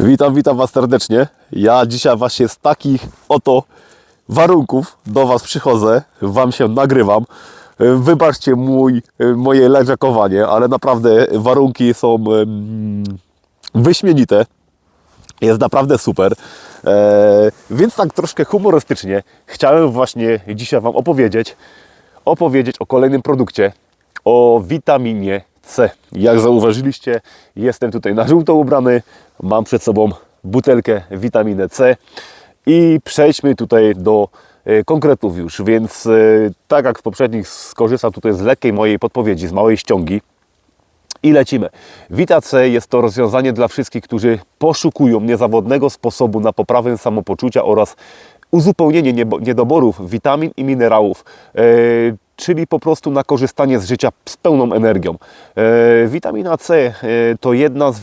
Witam, witam Was serdecznie. Ja dzisiaj właśnie z takich oto warunków do Was przychodzę, Wam się nagrywam. Wybaczcie mój, moje leżakowanie, ale naprawdę warunki są wyśmienite. Jest naprawdę super. E, więc tak troszkę humorystycznie chciałem właśnie dzisiaj Wam opowiedzieć, opowiedzieć o kolejnym produkcie, o witaminie C. Jak zauważyliście, jestem tutaj na żółto ubrany, mam przed sobą butelkę witaminy C i przejdźmy tutaj do e, konkretów już, więc e, tak jak w poprzednich skorzystam tutaj z lekkiej mojej podpowiedzi, z małej ściągi, i lecimy. Vita C jest to rozwiązanie dla wszystkich, którzy poszukują niezawodnego sposobu na poprawę samopoczucia oraz uzupełnienie niedoborów witamin i minerałów, e, czyli po prostu na korzystanie z życia z pełną energią. E, witamina C e, to jedna z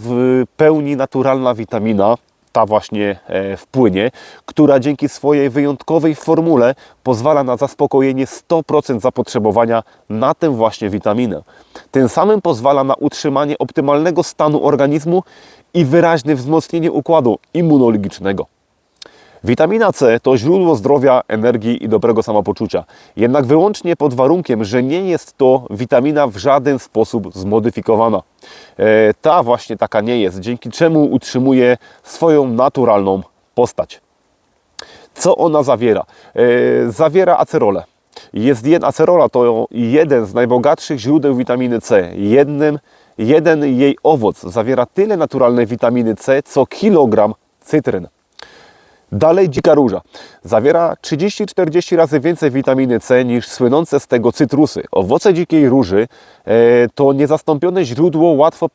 pełni naturalna witamina, ta właśnie e, w płynie, która dzięki swojej wyjątkowej formule pozwala na zaspokojenie 100% zapotrzebowania na tę właśnie witaminę. Tym samym pozwala na utrzymanie optymalnego stanu organizmu i wyraźne wzmocnienie układu immunologicznego. Witamina C to źródło zdrowia, energii i dobrego samopoczucia. Jednak wyłącznie pod warunkiem, że nie jest to witamina w żaden sposób zmodyfikowana. E, ta właśnie taka nie jest, dzięki czemu utrzymuje swoją naturalną postać. Co ona zawiera? E, zawiera acerolę. Jest jeden acerola to jeden z najbogatszych źródeł witaminy C. Jednym, jeden jej owoc zawiera tyle naturalnej witaminy C, co kilogram cytryn. Dalej dzika róża. Zawiera 30-40 razy więcej witaminy C niż słynące z tego cytrusy. Owoce dzikiej róży e, to niezastąpione źródło łatwo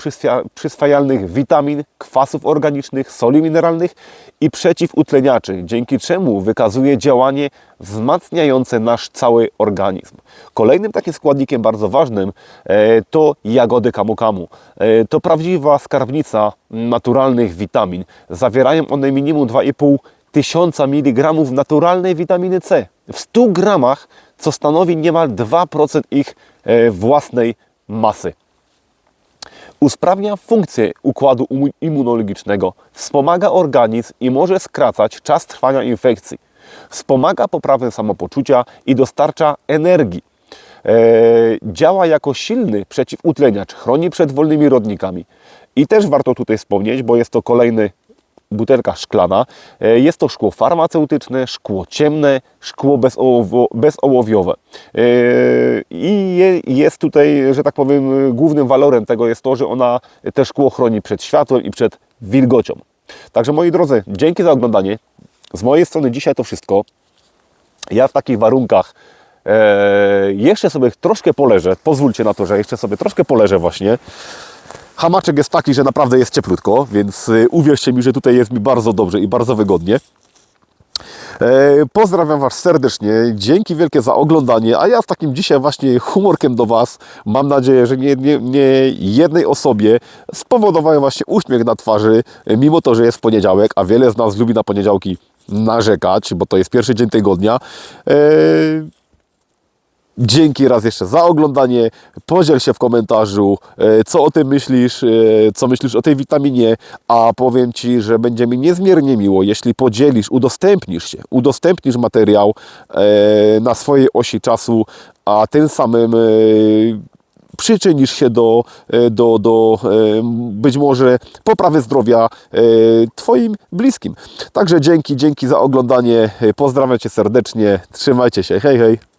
przyswajalnych witamin, kwasów organicznych, soli mineralnych i przeciwutleniaczy, dzięki czemu wykazuje działanie wzmacniające nasz cały organizm. Kolejnym takim składnikiem bardzo ważnym e, to jagody kamu kamu. E, to prawdziwa skarbnica naturalnych witamin. Zawierają one minimum 2,5 tysiąca miligramów naturalnej witaminy C w 100 gramach, co stanowi niemal 2% ich e, własnej masy. Usprawnia funkcję układu immunologicznego, wspomaga organizm i może skracać czas trwania infekcji. Wspomaga poprawę samopoczucia i dostarcza energii. E, działa jako silny przeciwutleniacz, chroni przed wolnymi rodnikami. I też warto tutaj wspomnieć, bo jest to kolejny butelka szklana. E, Jest to szkło farmaceutyczne, szkło ciemne, szkło bezołowiowe. E, I je- jest tutaj, że tak powiem, głównym walorem tego jest to, że ona te szkło chroni przed światłem i przed wilgocią. Także moi drodzy, dzięki za oglądanie. Z mojej strony dzisiaj to wszystko. Ja w takich warunkach e, jeszcze sobie troszkę poleżę. Pozwólcie na to, że jeszcze sobie troszkę poleżę właśnie. Hamaczek jest taki, że naprawdę jest cieplutko, więc y, uwierzcie mi, że tutaj jest mi bardzo dobrze i bardzo wygodnie. E, Pozdrawiam Was serdecznie, dzięki wielkie za oglądanie, a ja z takim dzisiaj właśnie humorkiem do Was, mam nadzieję, że nie, nie, nie jednej osobie spowodowałem właśnie uśmiech na twarzy, e, mimo to, że jest poniedziałek, a wiele z nas lubi na poniedziałki narzekać, bo to jest pierwszy dzień tygodnia. E, Dzięki raz jeszcze za oglądanie. Podziel się w komentarzu, e, co o tym myślisz, e, co myślisz o tej witaminie, a powiem Ci, że będzie mi niezmiernie miło, jeśli podzielisz, udostępnisz się, udostępnisz materiał e, na swojej osi czasu, a tym samym przyczynisz się do, do, do być może poprawy zdrowia Twoim bliskim. Także dzięki, dzięki za oglądanie. Pozdrawiam Cię serdecznie. Trzymajcie się. Hej, hej.